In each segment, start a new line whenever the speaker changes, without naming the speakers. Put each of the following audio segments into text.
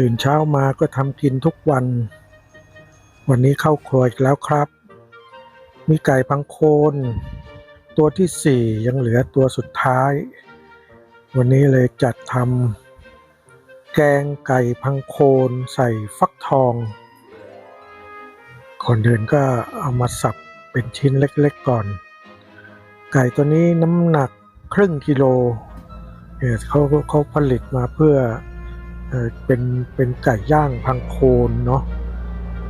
ตื่นเช้ามาก็ทำกินทุกวัน วันนี้เข้าครัวอีกแล้วครับ มีไก่พังโคน ตัวที่สี่ยังเหลือตัวสุดท้าย วันนี้เลยจัดทำแกงไก่พังโคนใส่ฟักทองก่อนเดินก็เอามาสับเป็นชิ้นเล็กๆก่อน ไก่ตัวนี้น้ำหนักครึ่งกิโลเนี่ยเขาเขาผลิตมาเพื่อ เออเป็นเป็นไก่ย่างพังโคนเนาะ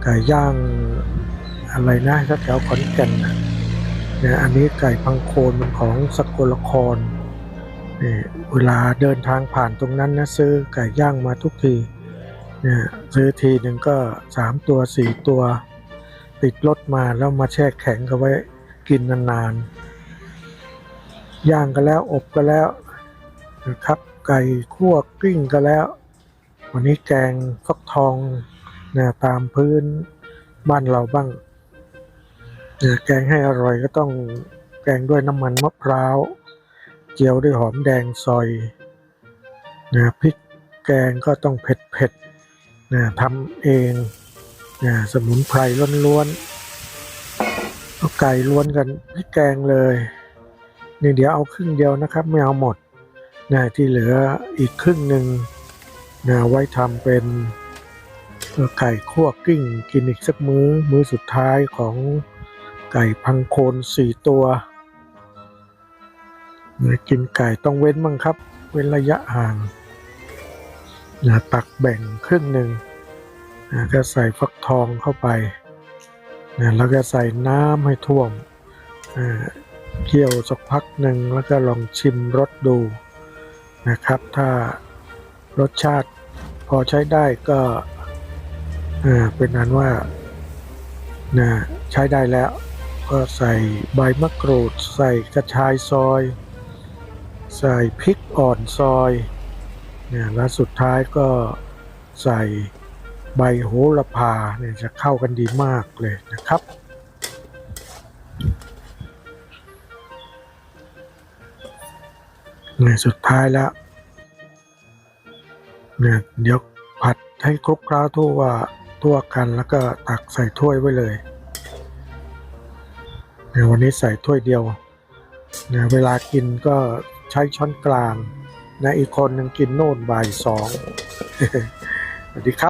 ไก่ย่างอะไรนะแถวขอนแก่นเนี่ยอันนี้ไก่พังโคนมันของสกลครนี่เวลาเดินทางผ่านตรงนั้นนะซื้อไก่ย่างมาทุกทีเนี่ยซื้อทีหนึ่งก็สามตัวสี่ตัว ติดรถมาแล้วมาแช่แข็งกันไว้กินนานๆย่างก็แล้วอบก็แล้วนะครับไก่คั่วกลิ้งก็แล้ว วันนี้แกงฟักทองนะตามพื้นบ้านเราบ้างนะแกงให้อร่อยก็ต้องแกงด้วยน้ำมันมะพร้าว เจียวด้วยหอมแดงซอยนะพริกแกงก็ต้องเผ็ดๆนะทำเองนะสมุนไพรล้วนๆเอาไก่ล้วนกันพริกแกงเลยนี่เดี๋ยวเอาครึ่งเดียวนะครับ ไม่เอาหมดนะที่เหลืออีกครึ่งหนึ่ง นะไว้ทำเป็นไก่คั่วกิ้งกินอีกสักมื้อ มื้อสุดท้ายของไก่พังโคนสี่ตัวนะกินไก่ต้องเว้นบ้างครับ เว้นระยะห่างนะตักแบ่งครึ่งหนึ่งนะก็ใส่ฟักทองเข้าไปนะแล้วก็ใส่น้ำให้ท่วมอ่าเคี่ยวสักพักหนึ่งแล้วก็ลองชิมรสดูนะครับ ถ้ารสชาติ พอใช้ได้ก็เป็นนั้นว่านะใช้ได้แล้ว ก็ใส่ใบมะกรูด ใส่กระชายซอย ใส่พริกอ่อนซอยเนี่ยแล้วสุดท้ายก็ใส่ใบโหระพาเนี่ยจะเข้ากันดีมากเลยนะครับเนี่ยสุดท้ายแล้ว เนี่ยเดี๋ยวผัดให้คลุกเคล้าทั่วทั่วกันแล้วก็ตักใส่ถ้วยไว้เลยเนี่ยวันนี้ใส่ถ้วยเดียวเนี่ยเวลากินก็ใช้ช้อนกลางนะอีกคนหนึ่งกินโน่นบ่ายสองสวัสดีครับ